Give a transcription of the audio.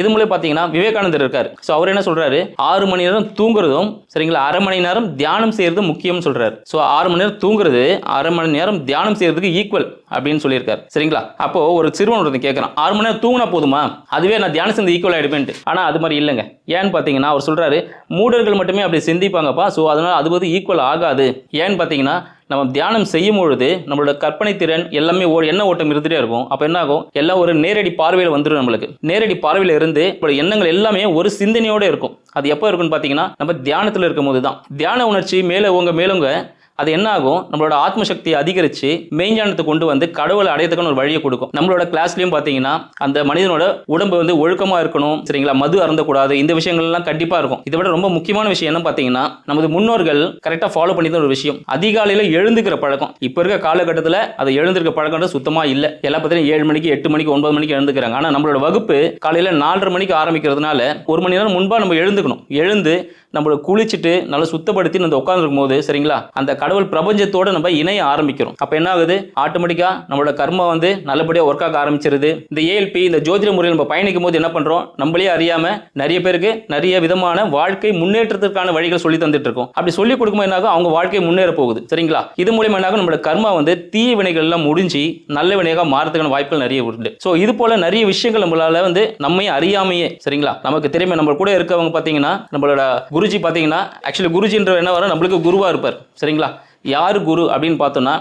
இது மூலம் பார்த்தீங்கன்னா விவேகானந்தர் இருக்கார். ஸோ அவர் என்ன சொல்றாரு? ஆறு மணி நேரம் தூங்குறதும் சரிங்களா? அரை மணி நேரம் தியானம் செய்யறது முக்கியம்னு சொல்றாரு. ஸோ ஆறு மணி நேரம் தூங்குறது அரை மணி நேரம் தியானம் செய்யறதுக்கு ஈக்குவல் அப்படின்னு சொல்லியிருக்காரு. சரிங்களா? அப்போ ஒரு சிறுவன் ஒருத்தன் கேட்கறான் ஆறு மணி நேரம் தூங்கினா போதுமா? அதுவே நான் தியானம் செஞ்சு ஈக்குவல் ஆயிடுமேன்ட்டு. ஆனால் அது மாதிரி இல்லைங்க. ஏன்னு பார்த்தீங்கன்னா அவர் சொல்றாரு மூடர்கள் மட்டுமே அப்படி சிந்திப்பாங்கப்பா. ஸோ அதனால் அது வந்து ஈக்குவல் ஆகாது. ஏன்னு பார்த்தீங்கன்னா நம்ம தியானம் செய்யும் பொழுது நம்மளோட கற்பனை திறன் எல்லாமே ஓ எண்ண ஓட்டம் இருந்துகிட்டே இருக்கும். அப்போ என்ன ஆகும் எல்லாம் ஒரு நேரடி பார்வையில் வந்துடும் நம்மளுக்கு. நேரடி பார்வையில் இருந்து இப்போ எண்ணங்கள் எல்லாமே ஒரு சிந்தனையோடு இருக்கும். அது எப்போ இருக்குன்னு பார்த்தீங்கன்னா நம்ம தியானத்தில் இருக்கும் போது தான் தியான உணர்ச்சி மேலே உங்க மேலுங்க அது என்ன ஆகும் நம்மளோட ஆத்ம சக்தியை அதிகரித்து மெய்ஞானத்தை கொண்டு வந்து கடவுளை அடையத்துக்கான ஒரு வழியை கொடுக்கும். நம்மளோட கிளாஸ்லையும் பார்த்தீங்கன்னா அந்த மனிதனோட உடம்பு வந்து ஒழுக்கமாக இருக்கணும் சரிங்களா? மது அறந்தக்கூடாது இந்த விஷயங்கள்லாம் கண்டிப்பாக இருக்கும். இதை விட ரொம்ப முக்கியமான விஷயம் என்ன பார்த்தீங்கன்னா நமது முன்னோர்கள் கரெக்டாக ஃபாலோ பண்ணி ஒரு விஷயம். அதிகாலையில் எழுந்துக்கிற பழக்கம். இப்போ இருக்க காலகட்டத்தில் அதை எழுந்திருக்க பழக்கம்ன்றது சுத்தமாக இல்லை. எல்லா பார்த்தீங்கன்னா ஏழு மணிக்கு எட்டு மணிக்கு ஒன்பது மணிக்கு எழுந்துக்கிறாங்க. ஆனால் நம்மளோட வகுப்பு காலையில் நாலரை மணிக்கு ஆரம்பிக்கிறதுனால ஒரு மணி நேரம் முன்பாக நம்ம எழுந்துக்கணும். எழுந்து நம்மளை குளிச்சுட்டு நல்லா சுத்தப்படுத்தி நம்ம உட்காந்துருக்கும் போது சரிங்களா? அந்த கடவுள் பிரபஞ்சத்தோட நம்ம இணைய ஆரம்பிக்கிறோம். அப்போ என்ன ஆகுது ஆட்டோமேட்டிக்கா நம்மளோட கர்மா வந்து நல்லபடியாக ஒர்க் ஆக ஆரம்பிச்சிருது. இந்த ஏஎல்பி இந்த ஜோதிட முறையில் நம்ம பயணிக்கும் போது என்ன பண்றோம்? நம்மளே அறியாம நிறைய பேருக்கு நிறைய விதமான வாழ்க்கை முன்னேற்றத்திற்கான வழிகள் சொல்லி தந்துட்டு இருக்கோம். அப்படி சொல்லி கொடுக்கும்போது என்ன ஆகும் அவங்க வாழ்க்கை முன்னேற போகுது. சரிங்களா? இது மூலியமா என்ன ஆகும் நம்மளோட கர்மா வந்து தீய வினைகள் எல்லாம் முடிஞ்சு நல்ல வினையாக மாறதுக்கான வாய்ப்புகள் நிறைய உண்டு. ஸோ இது போல நிறைய விஷயங்கள் நம்மளால வந்து நம்மையும் அறியாமையே சரிங்களா? நமக்கு திறமை நம்ம கூட இருக்கவங்க பார்த்தீங்கன்னா நம்மளோட குருஜி பார்த்தீங்கன்னா ஆக்சுவலி குருஜின்ற என்ன வரும் நம்மளுக்கு குருவா இருப்பார். சரிங்களா? யார் குரு அப்படின்னு பார்த்தோன்னா